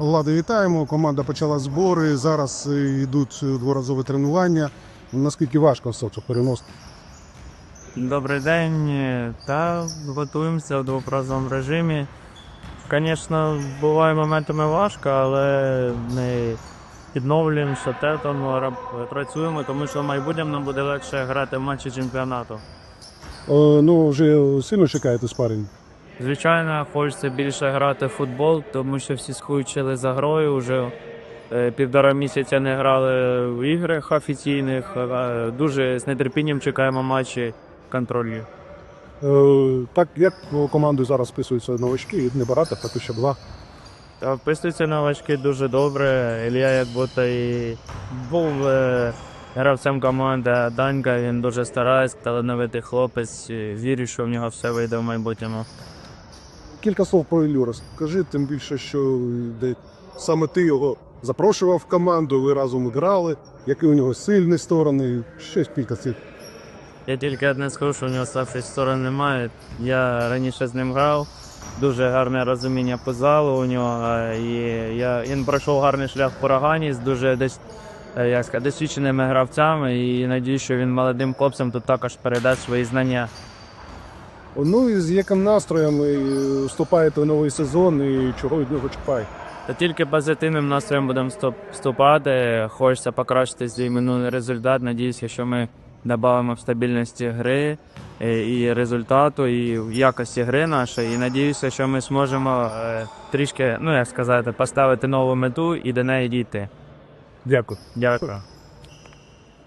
Лади, вітаємо. Команда почала збори. Зараз е, йдуть дворазові тренування. Наскільки важко все це переносити? Добрий день. Та готуємося в дворазовому режимі. Звісно, буває моментами важко, але ми відновлюємося тетом, раб- працюємо, тому що в майбутньому нам буде легше грати в матчі чемпіонату. Е, ну, вже сильно чекаєте спарень. Звичайно, хочеться більше грати в футбол, тому що всі скучили за грою. Вже е, півтора місяця не грали в іграх офіційних. Дуже з нетерпінням чекаємо матчі контролю. Е, так як у команду зараз списуються новачки, не багато, поки що два. Та вписуються новачки дуже добре. Ілля як будто і був е, гравцем команди, Данька він дуже старається, талановитий хлопець. Вірю, що в нього все вийде в майбутньому. Кілька слов про Іллю розкажи, тим більше, що де саме ти його запрошував в команду, ви разом грали, які у нього сильні сторони, щось кілька слів. Я тільки одне скажу, що у нього слабшої сторони немає. Я раніше з ним грав. Дуже гарне розуміння по залу у нього. І я, він пройшов гарний шлях в Порагані з дуже десь, е, як сказати, досвідченими гравцями. І надію, що він молодим хлопцям тут також передасть свої знання. Ну і з яким настроєм і вступаєте в новий сезон і чого від нього чекає? Та тільки позитивним настроєм будемо вступати. Хочеться покращити свій минулий результат. Надіюся, що ми додамо в стабільності гри е, і результату, і в якості гри нашої. І надіюся, що ми зможемо е, трішки, ну як сказати, поставити нову мету і до неї дійти. Дякую. Дякую.